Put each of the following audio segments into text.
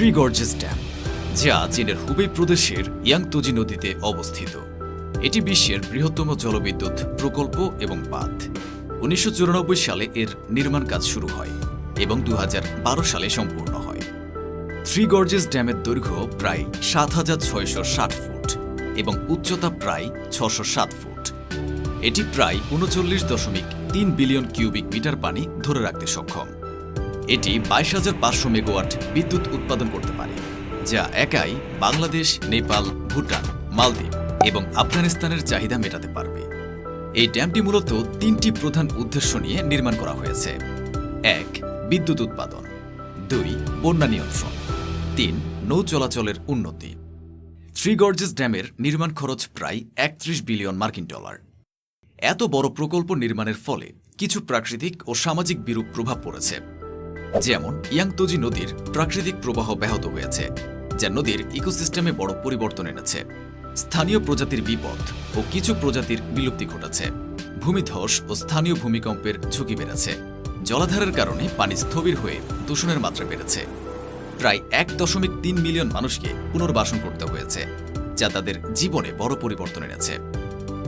Three gorges dam যা চীনের Hubei প্রদেশের ইয়াংতোজি নদীতে অবস্থিত। এটি বিশ্বের বৃহত্তম জলবিদ্যুৎ প্রকল্প এবং বাঁধ উনিশশো চুরানব্বই সালে এর নির্মাণ কাজ শুরু হয় এবং দু হাজার বারো সালে সম্পূর্ণ হয়। থ্রি গর্জেস ড্যামের দৈর্ঘ্য প্রায় সাত হাজার ছয়শো ষাট ফুট এবং উচ্চতা প্রায় ছশো সাত ফুট। এটি প্রায় উনচল্লিশ দশমিক তিন বিলিয়ন কিউবিক মিটার পানি ধরে রাখতে সক্ষম। এটি বাইশ হাজার পাঁচশো মেগাওয়াট বিদ্যুৎ উৎপাদন করতে পারে, যা একাই বাংলাদেশ, নেপাল, ভুটান, মালদ্বীপ এবং আফগানিস্তানের চাহিদা মেটাতে পারবে। এই ড্যামটি মূলত তিনটি প্রধান উদ্দেশ্য নিয়ে নির্মাণ করা হয়েছে। এক, বিদ্যুৎ উৎপাদন। দুই, বন্যা নিয়ন্ত্রণ। তিন, নৌ চলাচলের উন্নতি। থ্রি গর্জেস ড্যামের নির্মাণ খরচ প্রায় একত্রিশ বিলিয়ন মার্কিন ডলার। এত বড় প্রকল্প নির্মাণের ফলে কিছু প্রাকৃতিক ও সামাজিক বিরূপ প্রভাব পড়েছে। যেমন ইয়াংতোজি নদীর প্রাকৃতিক প্রবাহ ব্যাহত হয়েছে, যা নদীর ইকোসিস্টেমে বড় পরিবর্তন এনেছে। স্থানীয় প্রজাতির বিপদ ও কিছু প্রজাতির বিলুপ্তি ঘটেছে। ভূমিধস ও স্থানীয় ভূমিকম্পের ঝুঁকি বেড়েছে। জলাধারের কারণে পানি স্থবির হয়ে দূষণের মাত্রা বেড়েছে। প্রায় এক দশমিক তিন মিলিয়ন মানুষকে পুনর্বাসন করতে হয়েছে, যা তাদের জীবনে বড় পরিবর্তন এনেছে।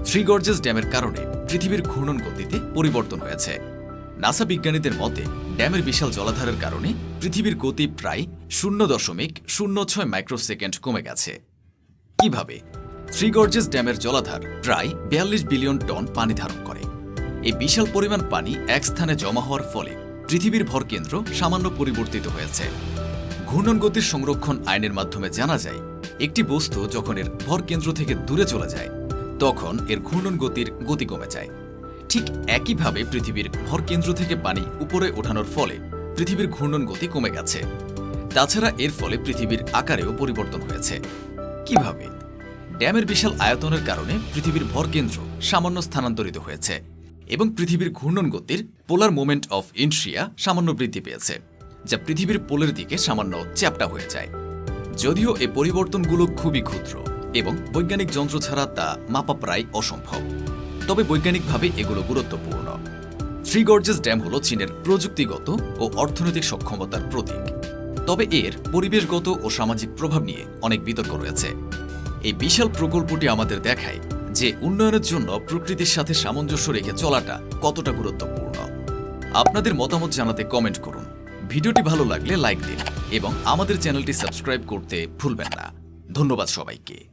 থ্রি গর্জেস ড্যামের কারণে পৃথিবীর ঘূর্ণন গতিতে পরিবর্তন হয়েছে। নাসা বিজ্ঞানীদের মতে, ড্যামের বিশাল জলাধারের কারণে পৃথিবীর গতি প্রায় শূন্য দশমিক শূন্য ছয় মাইক্রোসেকেন্ড কমে গেছে। কীভাবে? থ্রি গর্জেস ড্যামের জলাধার প্রায় বিয়াল্লিশ বিলিয়ন টন পানি ধারণ করে। এই বিশাল পরিমাণ পানি এক স্থানে জমা হওয়ার ফলে পৃথিবীর ভরকেন্দ্র সামান্য পরিবর্তিত হয়েছে। ঘূর্ণন গতির সংরক্ষণ আইনের মাধ্যমে জানা যায়, একটি বস্তু যখন এর ভরকেন্দ্র থেকে দূরে চলে যায়, তখন এর ঘূর্ণন গতির গতি কমে যায়। ঠিক একইভাবে পৃথিবীর ভরকেন্দ্র থেকে পানি উপরে ওঠানোর ফলে পৃথিবীর ঘূর্ণন গতি কমে গেছে। তাছাড়া এর ফলে পৃথিবীর আকারেও পরিবর্তন হয়েছে। কীভাবে? ড্যামের বিশাল আয়তনের কারণে পৃথিবীর ভরকেন্দ্র সামান্য স্থানান্তরিত হয়েছে এবং পৃথিবীর ঘূর্ণন গতির পোলার মোমেন্ট অফ ইনট্রিয়া সামান্য বৃদ্ধি পেয়েছে, যা পৃথিবীর পোলের দিকে সামান্য চ্যাপ্টা হয়ে যায়। যদিও এ পরিবর্তনগুলো খুবই ক্ষুদ্র এবং বৈজ্ঞানিক যন্ত্র ছাড়া তা মাপা প্রায় অসম্ভব। তবে বৈজ্ঞানিকভাবে এগুলো গুরুত্বপূর্ণ। থ্রি গর্জেস ড্যাম হল চীনের প্রযুক্তিগত ও অর্থনৈতিক সক্ষমতার প্রতীক। তবে এর পরিবেশগত ও সামাজিক প্রভাব নিয়ে অনেক বিতর্ক রয়েছে। এই বিশাল প্রকল্পটি আমাদের দেখায় যে উন্নয়নের জন্য প্রকৃতির সাথে সামঞ্জস্য রেখে চলাটা কতটা গুরুত্বপূর্ণ। আপনাদের মতামত জানাতে কমেন্ট করুন। ভিডিওটি ভালো লাগলে লাইক দিন এবং আমাদের চ্যানেলটি সাবস্ক্রাইব করতে ভুলবেন না। ধন্যবাদ সবাইকে।